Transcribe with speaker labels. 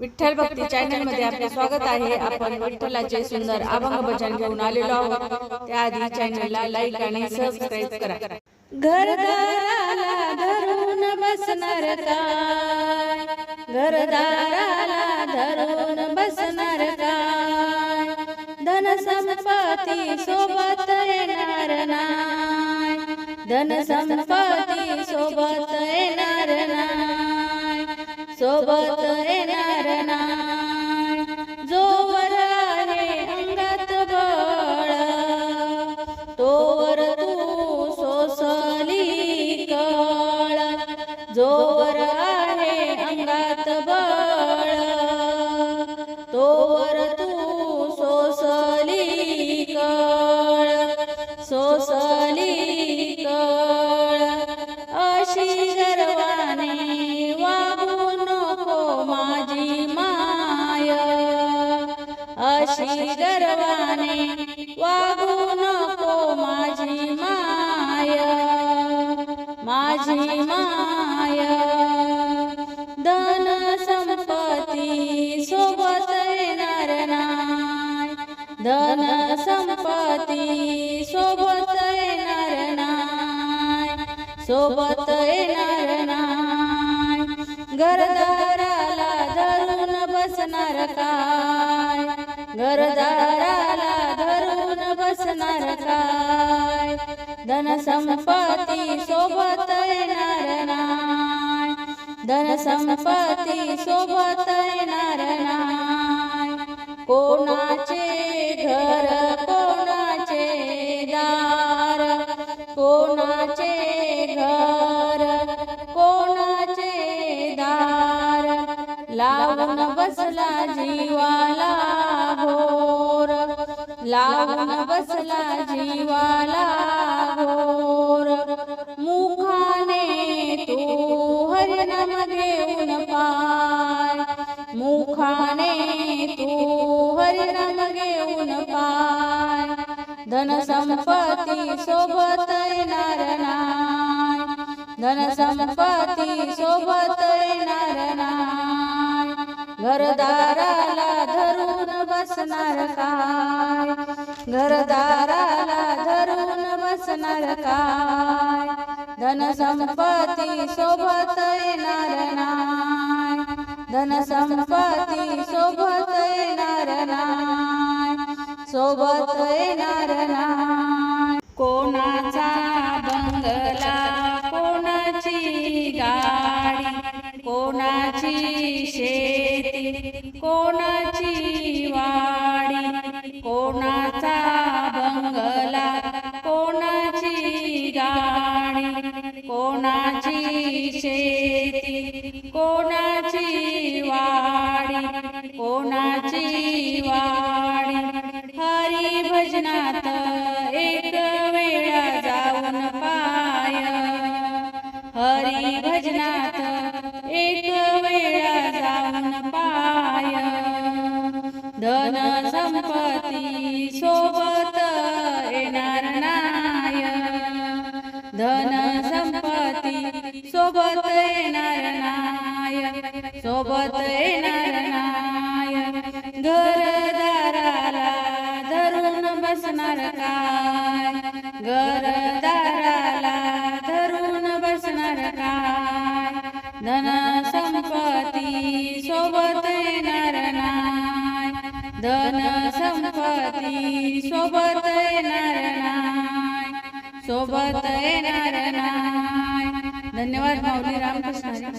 Speaker 1: विठ्ठल भक्ती channel मध्ये स्वागत विठ्ठलाचे सुंदर अभंग भजन त्याआधी चॅनलला लाईक आणि सबस्क्राईब करा. घरदाराला धरून धन सोबत धन सोबत सोबत येणार नाही जोवर आहे अंगात बळ. तोवर तू सोसली कळ. जो अशी गर्वाने वागू नको माझी माय माझी माय. धन संपत्ती सोबत येणार नाही. धन संपत्ती सोबत येणार नाही. सोबत येणार नाही. घरदाराला धरून बसणार का? घरदाराला धरून बसणार काय? धन संपत्ती सोबत येणार नाय धन संपत्ती सोबत येणार नाय कोणाचे घर लावून बसला जीवाला घोर लावून बसला जीवाला घोर मुखाने तू हरिनाम घेऊन पाय. मुखाने तू हरिनाम घेऊन पाय. धन संपत्ती सोबत येणार नाही. धन संपत्ती सोबत येणार नाही. घरदाराला धरून बसणार काय? घरदाराला धरून बसणार काय? धन संपत्ती सोबत येणार नाही. धन संपत्ती सोबत येणार नाही. सोबत येणार नाही. कोणाचा बंगला कोणाची गाडी कोणाची शेती कोणाची वाडी? कोणाचा बंगला? कोणाची गाडी? कोणाची शेती? कोणाची वाडी? कोणाची वाडी? हरी भजनात एक वेळा जाऊन पाय. हरी भजनात एक गणपती सोबत येणार नाय धन संपत्ती सोबत येणार नाय सोबत येणार नाय घरदाराला धरून बसणार काय? घरदाराला धरून बसणार काय? धन संपत्ती सोबत येणार नाय धन संपत्ती सोबत येणार नाय सोबत येणार नाय धन्यवाद माऊली रामकृष्ण